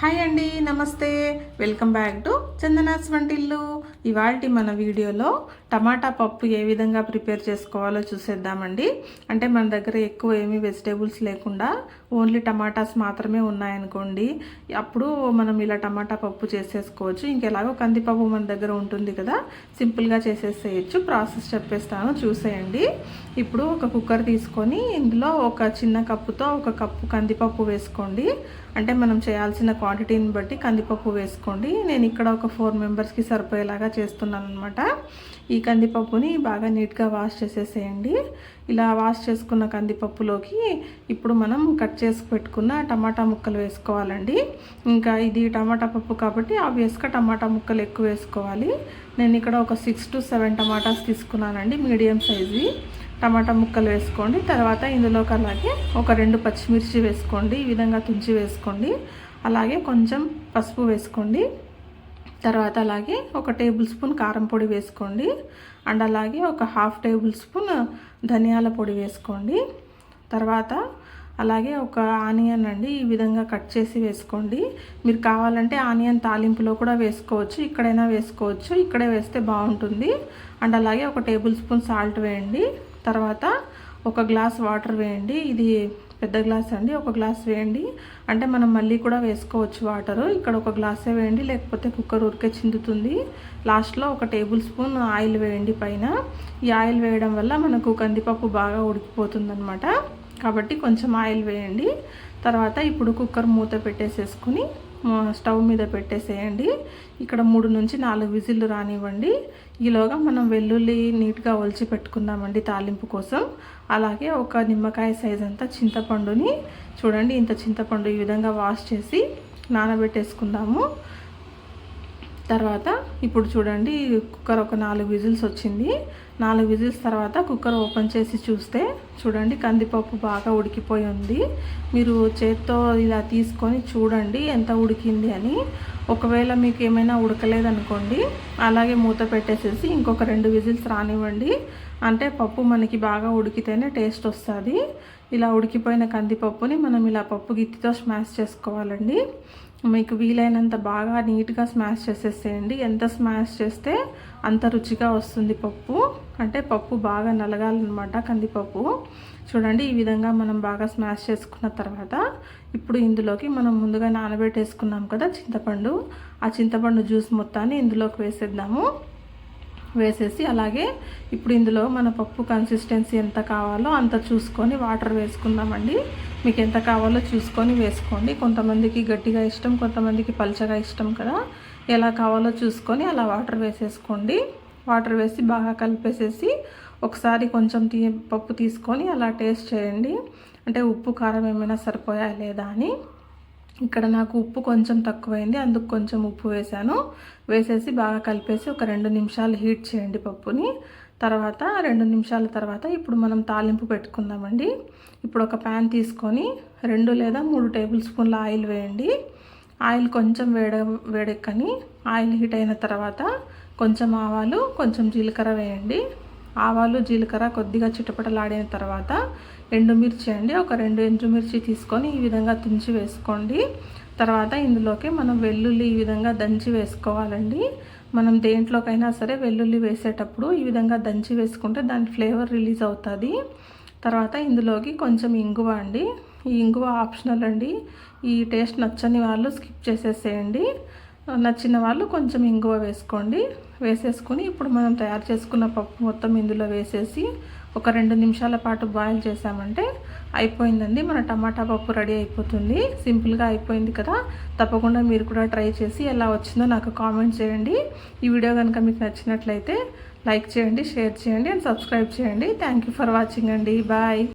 Hi అండి నమస్తే. Welcome back to Chandana's వంటిల్లు. ఇవాళ మన వీడియోలో టమాటా పప్పు ఏ విధంగా ప్రిపేర్ చేసుకోవాలో చూసేద్దామండి. అంటే మన దగ్గర ఎక్కువ ఏమీ వెజిటేబుల్స్ లేకుండా ఓన్లీ టమాటాస్ మాత్రమే ఉన్నాయనుకోండి అప్పుడు మనం ఇలా టమాటా పప్పు చేసేసుకోవచ్చు. ఇంకెలాగో కందిపప్పు మన దగ్గర ఉంటుంది కదా సింపుల్గా చేసేసేయచ్చు. ప్రాసెస్ చెప్పేస్తాను చూసేయండి. ఇప్పుడు ఒక కుక్కర్ తీసుకొని ఇందులో ఒక చిన్న కప్పుతో ఒక కప్పు కందిపప్పు వేసుకోండి. అంటే మనం చేయాల్సిన క్వాంటిటీని బట్టి కందిపప్పు వేసుకోండి. నేను ఇక్కడ ఒక ఫోర్ మెంబర్స్కి సరిపోయేలాగా చేస్తున్నాను అనమాట ఈ కందిపప్పుని బాగా నీట్గా వాష్ చేసేసేయండి. ఇలా వాష్ చేసుకున్న కందిపప్పులోకి ఇప్పుడు మనం కట్ చేసి పెట్టుకున్న టమాటా ముక్కలు వేసుకోవాలండి. ఇంకా ఇది టమాటా పప్పు కాబట్టి ఆబ్వియస్గా టమాటా ముక్కలు ఎక్కువ వేసుకోవాలి. నేను ఇక్కడ ఒక సిక్స్ టు సెవెన్ టమాటాస్ తీసుకున్నానండి మీడియం సైజు. టమాటా ముక్కలు వేసుకోండి. తర్వాత ఇందులోకి అలాగే ఒక రెండు పచ్చిమిర్చి వేసుకోండి. ఈ విధంగా తుంచి వేసుకోండి. అలాగే కొంచెం పసుపు వేసుకోండి. తర్వాత అలాగే ఒక టేబుల్ స్పూన్ కారం పొడి వేసుకోండి. అండ్ అలాగే ఒక హాఫ్ టేబుల్ స్పూన్ ధనియాల పొడి వేసుకోండి. తర్వాత అలాగే ఒక ఆనియన్ అండి ఈ విధంగా కట్ చేసి వేసుకోండి. మీరు కావాలంటే ఆనియన్ తాలింపులో కూడా వేసుకోవచ్చు ఇక్కడైనా వేసుకోవచ్చు ఇక్కడే వేస్తే బాగుంటుంది. అండ్ అలాగే ఒక టేబుల్ స్పూన్ సాల్ట్ వేయండి. తర్వాత ఒక గ్లాస్ వాటర్ వేయండి. ఇది పెద్ద గ్లాస్ అండి. ఒక గ్లాస్ వేయండి. అంటే మనం మళ్ళీ కూడా వేసుకోవచ్చు వాటరు. ఇక్కడ ఒక గ్లాసే వేయండి. లేకపోతే కుక్కర్ ఉరికే చిందుతుంది. లాస్ట్లో ఒక టేబుల్ స్పూన్ ఆయిల్ వేయండి పైన. ఈ ఆయిల్ వేయడం వల్ల మనకు కందిపప్పు బాగా ఉడికిపోతుందనమాట కాబట్టి కొంచెం ఆయిల్ వేయండి. తర్వాత ఇప్పుడు కుక్కర్ మూత పెట్టేసేసుకుని స్టవ్ మీద పెట్టేసేయండి. ఇక్కడ మూడు నుంచి నాలుగు విజిల్లు రానివ్వండి. ఈలోగా మనం వెల్లుల్లి నీట్గా ఒలిచి పెట్టుకుందామండి తాలింపు కోసం. అలాగే ఒక నిమ్మకాయ సైజ్ అంతా చింతపండుని చూడండి ఇంత చింతపండు ఈ విధంగా వాష్ చేసి నానబెట్టేసుకుందాము. తర్వాత ఇప్పుడు చూడండి కుక్కర్ ఒక నాలుగు విజిల్స్ వచ్చింది. నాలుగు విజిల్స్ తర్వాత కుక్కర్ ఓపెన్ చేసి చూస్తే చూడండి కందిపప్పు బాగా ఉడికిపోయి ఉంది. మీరు చేత్తో ఇలా తీసుకొని చూడండి ఎంత ఉడికింది అని. ఒకవేళ మీకు ఏమైనా ఉడకలేదనుకోండి అలాగే మూత పెట్టేసేసి ఇంకొక రెండు విజిల్స్ రానివ్వండి. అంటే పప్పు మనకి బాగా ఉడికితేనే టేస్ట్ వస్తుంది. ఇలా ఉడికిపోయిన కందిపప్పుని మనం ఇలా పప్పు గిత్తితో స్మాష్ చేసుకోవాలండి. మీకు వీలైనంత బాగా నీట్గా స్మాష్ చేసేసేయండి. ఎంత స్మాష్ చేస్తే అంత రుచిగా వస్తుంది పప్పు. అంటే పప్పు బాగా నలగాలన్నమాట కందిపప్పు. చూడండి ఈ విధంగా మనం బాగా స్మాష్ చేసుకున్న తర్వాత ఇప్పుడు ఇందులోకి మనం ముందుగా నానబెట్టేసుకున్నాం కదా చింతపండు. ఆ చింతపండు జ్యూస్ మొత్తాన్ని ఇందులోకి వేసేద్దాము. వేసేసి అలాగే ఇప్పుడు ఇందులో మన పప్పు కన్సిస్టెన్సీ ఎంత కావాలో అంత చూసుకొని వాటర్ వేసుకుందామండి. మీకు ఎంత కావాలో చూసుకొని వేసుకోండి. కొంతమందికి గట్టిగా ఇష్టం కొంతమందికి పల్చగా ఇష్టం కదా. ఎలా కావాలో చూసుకొని అలా వాటర్ వేసేసుకోండి. వాటర్ వేసి బాగా కలిపేసేసి ఒకసారి కొంచెం తీ పప్పు తీసుకొని అలా టేస్ట్ చేయండి. అంటే ఉప్పు కారం ఏమైనా సరిపోయా లేదా అని. ఇక్కడ నాకు ఉప్పు కొంచెం తక్కువైంది అందుకు కొంచెం ఉప్పు వేసాను వేసేసి బాగా కలిపేసి ఒక రెండు నిమిషాలు హీట్ చేయండి పప్పుని. తర్వాత రెండు నిమిషాల తర్వాత ఇప్పుడు మనం తాలింపు పెట్టుకుందామండి. ఇప్పుడు ఒక ప్యాన్ తీసుకొని రెండు లేదా మూడు టేబుల్ స్పూన్ల ఆయిల్ వేయండి. ఆయిల్ కొంచెం వేడ వేడెక్కని ఆయిల్ హీట్ అయిన తర్వాత కొంచెం ఆవాలు కొంచెం జీలకర్ర వేయండి. ఆవాలు జీలకర్ర కొద్దిగా చిటపటలాడిన తర్వాత ఎండుమిర్చి అండి. ఒక రెండు ఎండుమిర్చి తీసుకొని ఈ విధంగా తుంచి వేసుకోండి. తర్వాత ఇందులోకి మనం వెల్లుల్లి ఈ విధంగా దంచి వేసుకోవాలండి. మనం దేంట్లోకైనా సరే వెల్లుల్లి వేసేటప్పుడు ఈ విధంగా దంచి వేసుకుంటే దాని ఫ్లేవర్ రిలీజ్ అవుతుంది. తర్వాత ఇందులోకి కొంచెం ఇంగువ అండి. ఈ ఇంగువ ఆప్షనల్ అండి. ఈ టేస్ట్ నచ్చని వాళ్ళు స్కిప్ చేసేసేయండి. నచ్చిన వాళ్ళు కొంచెం ఇంగువ వేసుకోండి. వేసేసుకుని ఇప్పుడు మనం తయారు చేసుకున్న పప్పు మొత్తం ఇందులో వేసేసి ఒక రెండు నిమిషాల పాటు బాయిల్ చేసామంటే అయిపోయిందండి. మన టమాటా పప్పు రెడీ అయిపోతుంది. సింపుల్గా అయిపోయింది కదా. తప్పకుండా మీరు కూడా ట్రై చేసి ఎలా వచ్చిందో నాకు కామెంట్ చేయండి. ఈ వీడియో కనుక మీకు నచ్చినట్లయితే లైక్ చేయండి షేర్ చేయండి అండ్ సబ్స్క్రైబ్ చేయండి. థ్యాంక్ ఫర్ వాచింగ్ అండి. బాయ్